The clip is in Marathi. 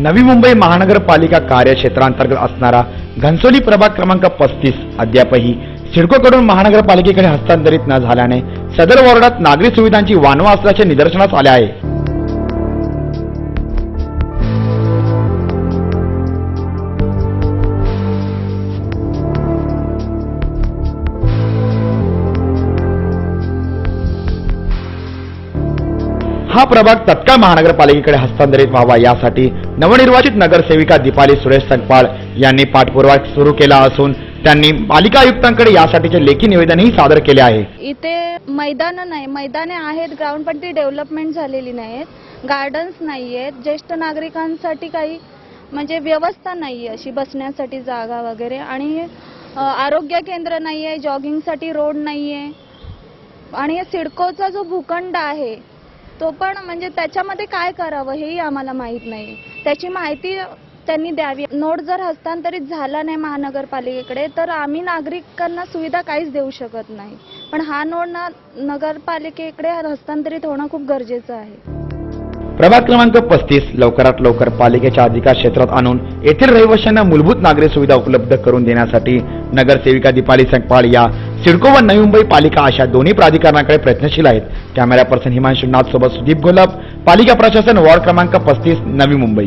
नवी मुंबई महानगरपालिका कार्यक्षेत्रांतर्गत असणारा घनसोली प्रभाग क्रमांक पस्तीस अद्यापही सिडकोकडून महानगरपालिकेकडे हस्तांतरित न झाल्याने सदर वॉर्डात नागरी सुविधांची वानवा असल्याचे निदर्शनास आले आहे. हा प्रभाग तत्काळ महानगरपालिकेकडे हस्तांतरित व्हावा यासाठी नवनिर्वाचित नगरसेविका दीपाली सुरेश संकपाळ यांनी पाठपुरावा सुरू केला असून त्यांनी पालिका आयुक्तांकडे यासाठीचे लेखी निवेदनही सादर केले आहे. इथे मैदान नाही मैदाने आहेत ग्राउंड पण ती डेव्हलपमेंट झालेली नाहीत गार्डन्स नाही आहेत ज्येष्ठ नागरिकांसाठी काही म्हणजे व्यवस्था नाही आहे अशी बसण्यासाठी जागा वगैरे आणि आरोग्य केंद्र नाही आहे जॉगिंगसाठी रोड नाही आहे आणि सिडकोचा जो भूखंड आहे तो पण म्हणजे त्याच्यामध्ये काय करावं हेही आम्हाला माहीत नाही. त्याची माहिती त्यांनी द्यावी. नोट जर हस्तांतरित झाला नाही महानगरपालिकेकडे तर आम्ही नागरिकांना सुविधा काहीच देऊ शकत नाही. पण हा नोट ना नगरपालिकेकडे हस्तांतरित होणं खूप गरजेचं आहे. प्रभाग क्रमांक पस्तीस लवकरात लवकर पालिकेच्या अधिकार क्षेत्रात आणून येथील रहिवाशांना मूलभूत नागरी सुविधा उपलब्ध करून देण्यासाठी नगरसेविका दीपाली संकपाळ या सिडको व नवी मुंबई पालिका अशा दोन्ही प्राधिकरणाकडे प्रयत्नशील आहेत. कॅमेरा पर्सन हिमांशु नाथ सोबत सुदीप गोलब पालिका प्रशासन वॉर्ड क्रमांक पस्तीस नवी मुंबई.